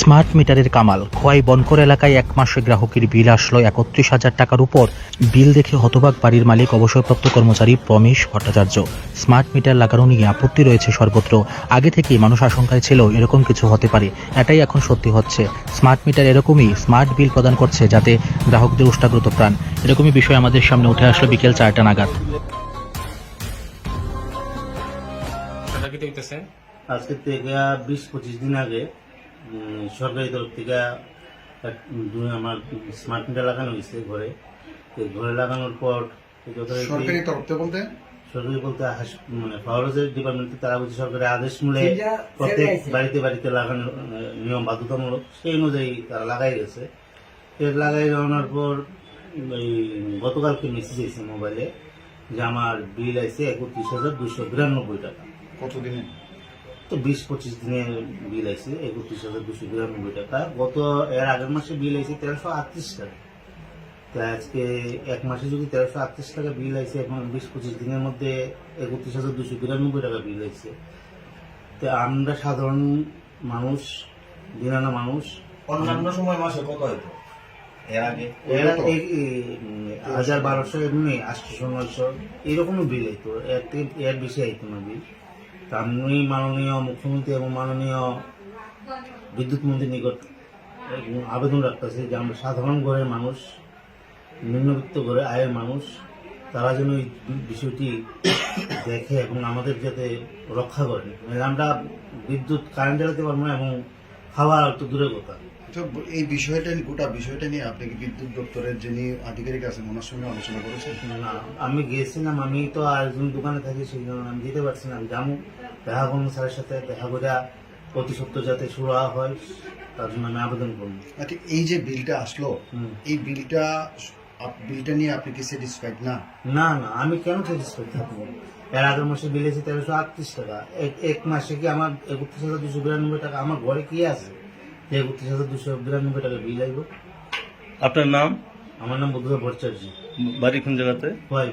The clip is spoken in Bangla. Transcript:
স্মার্ট মিটারের কামাল। খোয়াই বনকর এলাকায় এক মাসে গ্রাহকের বিল আসলো একত্রিশ হাজার টাকার উপর। বিল দেখে হতবাক বাড়ির মালিক অবসরপ্রাপ্ত কর্মচারী প্রমেশ ভট্টাচার্য। স্মার্ট মিটার লাগানো নিয়ে আপত্তি রয়েছে সর্বত্র। আগে থেকেই মানুষ আশঙ্কায় ছিল এরকম কিছু হতে পারে। এটাই এখন সত্যি হচ্ছে। স্মার্ট মিটার এরকমই স্মার্ট বিল প্রদান করছে যাতে গ্রাহকদের উষ্টাগ্রত প্রাণ। এরকমই বিষয় আমাদের সামনে উঠে আসলো বিকেল চারটা নাগাদ। আজকে থেকে বিশ পঁচিশ দিন আগে সরকারি তরফ থেকে আমার স্মার্ট মিটার লাগানো হয়েছে ঘরে। ঘরে লাগানোর পর সরকারি তরফ থেকে বলতে? সরকারি বলতে মানে ফরেস্টের ডিপার্টমেন্টে তারা বলছে সরকারের আদেশ মূলে প্রত্যেক বাড়িতে বাড়িতে লাগানোর নিয়ম বাধ্যতামূলক সেই অনুযায়ী তারা লাগাই গেছে লাগাই যাওয়ার পর এই গতকালকে মেসেজ এসেছে মোবাইলে যে আমার বিল আছে একত্রিশ হাজার দুশো বিরানব্বই টাকা। কতদিনে? তো বিশ পঁচিশ দিনের বিল আছে একত্রিশ হাজার দুশো বিরানব্বই টাকা। গত এর আগের মাসে বিল আছে তেরোশো আটত্রিশ টাকা। তা আজকে এক মাসে যদি তেরোশো আটত্রিশ টাকা বিল আছে এখন বিশ পঁচিশ দিনের মধ্যে একত্রিশ হাজার দুশো বিরানব্বই টাকা বিল আছে তো আমরা সাধারণ মানুষ দিনানা মানুষ অন্যান্য সময় মাসে কত হইতো? এর আগে? হাজার বারোশো এমনি আটশো নয়শো এরকমই বিল হইতো এর থেকে এর বেশি আইতো না বিল। আমি মাননীয় মুখ্যমন্ত্রী এবং মাননীয় বিদ্যুৎ মন্ত্রীর নিকট আবেদন রাখতেছে যে আমরা সাধারণ ঘরের মানুষ, নিম্নবিত্ত ঘরে আয়ের মানুষ, তারা যেন এই বিষয়টি দেখে এবং আমাদের যাতে রক্ষা করে। মানে আমরা বিদ্যুৎ কারেন্ট চালাতে পারব না এবং খাবার তো দূরের কথা। তো এই বিষয়টা গোটা বিষয়টা নিয়ে আপনি কি বিদ্যুৎ দপ্তরের যিনি আধিকারিক আছেন ওনার সঙ্গে আলোচনা করেছেন? না আমি গেছিলাম আমি তো আরেকজন দোকানে থাকি সেই জন্য আমি যেতে পারছি না আমি যাব। দেখা করব স্যারের সাথে দেখা করে প্রতি সপ্তাহ যাতে শুরু হয় তার জন্য আমি আবেদন করব। আচ্ছা এই যে বিলটা আসলো এই বিলটা বিলটা নিয়ে আপনি কি স্যাটিসফাইড না? না না আমি কেন স্যাটিসফাইড থাকব? এর আগের মাসে বিল এসে তেরোশো আটত্রিশ টাকা। এক- এক মাসে কি আমার একত্রিশ হাজার দুশো বিরানব্বই টাকা আমার ঘরে কি আছে? একত্রিশ হাজার দুশো বিরানব্বই টাকা বিল আসব আপনার নাম? আমার নাম বুদ্ধ ভট্টাচার্য। বাড়ি কোন জায়গাতে? হয়